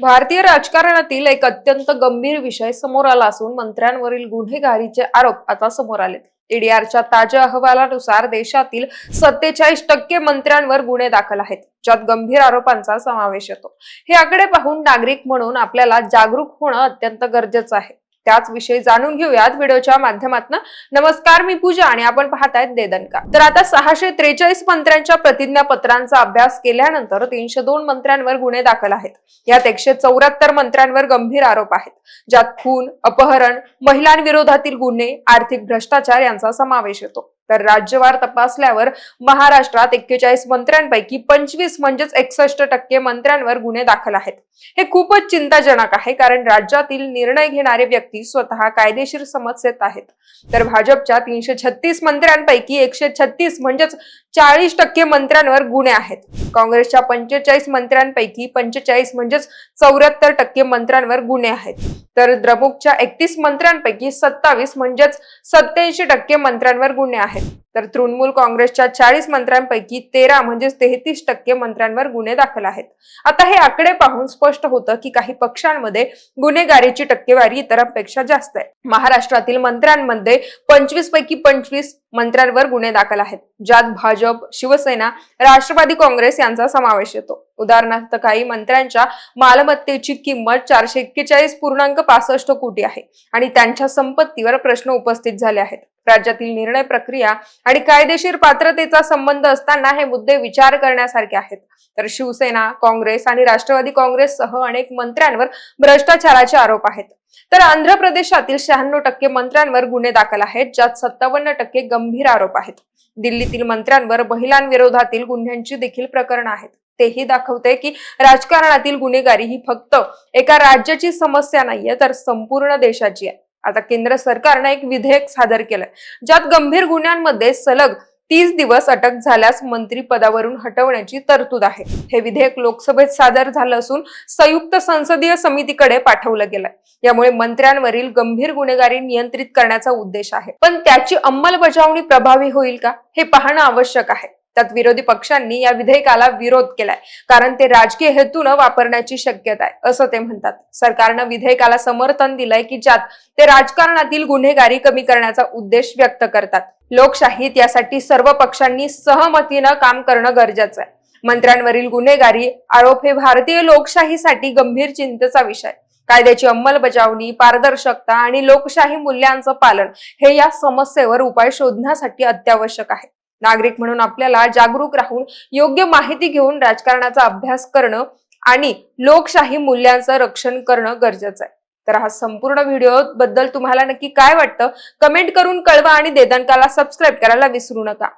भारतीय राजकारणातील एक अत्यंत गंभीर विषय समोर आला असून मंत्र्यांवरील गुन्हेगारीचे आरोप आता समोर आले ईडीआरच्या ताज्या अहवालानुसार देशातील सत्तेचाळीस टक्के मंत्र्यांवर गुन्हे दाखल आहेत ज्यात गंभीर आरोपांचा समावेश येतो. हे आकडे पाहून नागरिक म्हणून आपल्याला जागरूक होणं अत्यंत गरजेचं आहे. त्याच विषयी जाणून घेऊयात व्हिडिओच्या माध्यमातून. नमस्कार मी पूजा आणि आपण पाहतायत देदनका तर आता सहाशे त्रेचाळीस मंत्र्यांच्या प्रतिज्ञापत्रांचा अभ्यास केल्यानंतर तीनशे दोन मंत्र्यांवर गुन्हे दाखल आहेत. यात एकशे चौऱ्याहत्तर मंत्र्यांवर गंभीर आरोप आहेत. ज्यात खून अपहरण महिलांविरोधातील गुन्हे आर्थिक भ्रष्टाचार यांचा समावेश येतो तर राज्यवार तपासल्यावर महाराष्ट्रात एक्केचाळीस मंत्र्यांपैकी पंचवीस म्हणजेच एकसष्ट टक्के मंत्र्यांवर गुन्हे दाखल आहेत. हे खूपच चिंताजनक आहे कारण राज्यातील निर्णय घेणारे व्यक्ती स्वतः कायदेशीर समस्येत आहेत. तर भाजपच्या तीनशे छत्तीस मंत्र्यांपैकी एकशे छत्तीस म्हणजेच चाळीस टक्के मंत्र्यांवर गुन्हे आहेत. काँग्रेसच्या पंचेचाळीस मंत्र्यांपैकी पंचेचाळीस म्हणजेच चौऱ्याहत्तर टक्के मंत्र्यांवर गुन्हे आहेत. तर द्रमुकच्या एकतीस मंत्र्यांपैकी सत्तावीस म्हणजेच सत्याऐंशी टक्के मंत्र्यांवर गुन्हे आहेत. तर तृणमूल काँग्रेसच्या चाळीस मंत्र्यांपैकी तेरा म्हणजेच तेहतीस टक्के मंत्र्यांवर गुन्हे दाखल आहेत. आता हे आकडे पाहून स्पष्ट होतं की काही पक्षांमध्ये गुन्हेगारीची टक्केवारी इतरांपेक्षा जास्त आहे. महाराष्ट्रातील मंत्र्यांमध्ये पंचवीस पैकी पंचवीस मंत्र्यांवर गुन्हे दाखल आहेत. ज्यात भाजप शिवसेना राष्ट्रवादी काँग्रेस यांचा समावेश येतो. उदाहरणार्थ काही मंत्र्यांच्या मालमत्तेची किंमत चारशे एक्केचाळीस पूर्णांक पासष्ट कोटी आहे आणि त्यांच्या संपत्तीवर प्रश्न उपस्थित झाले आहेत. राज्यातील निर्णय प्रक्रिया आणि कायदेशीर पात्रतेचा संबंध असताना हे मुद्दे विचार करण्यासारखे आहेत. तर शिवसेना काँग्रेस आणि राष्ट्रवादी काँग्रेससह अनेक मंत्र्यांवर भ्रष्टाचाराचे आरोप आहेत. तर आंध्र प्रदेशातील शहाण्णव टक्के मंत्र्यांवर गुन्हे दाखल आहेत ज्यात सत्तावन्न टक्के गंभीर आरोप आहेत. दिल्लीतील मंत्र्यांवर महिलांविरोधातील गुन्ह्यांची देखील प्रकरणं आहेत. तेही दाखवते की राजकारणातील गुन्हेगारी ही फक्त एका राज्याची समस्या नाहीये तर संपूर्ण देशाची आहे. आता केंद्र सरकारनं एक विधेयक सादर केलंय. ज्यात गंभीर गुन्ह्यांमध्ये सलग तीस दिवस अटक झाल्यास मंत्री पदावरून हटवण्याची तरतूद आहे. हे विधेयक लोकसभेत सादर झालं असून संयुक्त संसदीय समितीकडे पाठवलं गेलंय. यामुळे मंत्र्यांवरील गंभीर गुन्हेगारी नियंत्रित करण्याचा उद्देश आहे. पण त्याची अंमलबजावणी प्रभावी होईल का? हे पाहणं आवश्यक आहे. त्यात विरोधी पक्षांनी या विधेयकाला विरोध केलाय. कारण ते राजकीय हेतूनं वापरण्याची शक्यता आहे असं ते म्हणतात. सरकारनं विधेयकाला समर्थन दिलंय की ज्यात ते राजकारणातील गुन्हेगारी कमी करण्याचा उद्देश व्यक्त करतात. लोकशाहीत यासाठी सर्व पक्षांनी सहमतीनं काम करणं गरजेचं आहे. मंत्र्यांवरील गुन्हेगारी आरोप हे भारतीय लोकशाहीसाठी गंभीर चिंतेचा विषय कायद्याची अंमलबजावणी पारदर्शकता आणि लोकशाही मूल्यांचं पालन हे या समस्येवर उपाय शोधण्यासाठी अत्यावश्यक आहे. नागरिक म्हणून आपल्याला जागरूक राहून योग्य माहिती घेऊन राजकारणाचा अभ्यास करणं आणि लोकशाही मूल्यांचं रक्षण करणं गरजेचं आहे. तर हा संपूर्ण व्हिडिओ बद्दल तुम्हाला नक्की काय वाटतं? कमेंट करून कळवा आणि देदंकाला सबस्क्राईब करायला विसरू नका.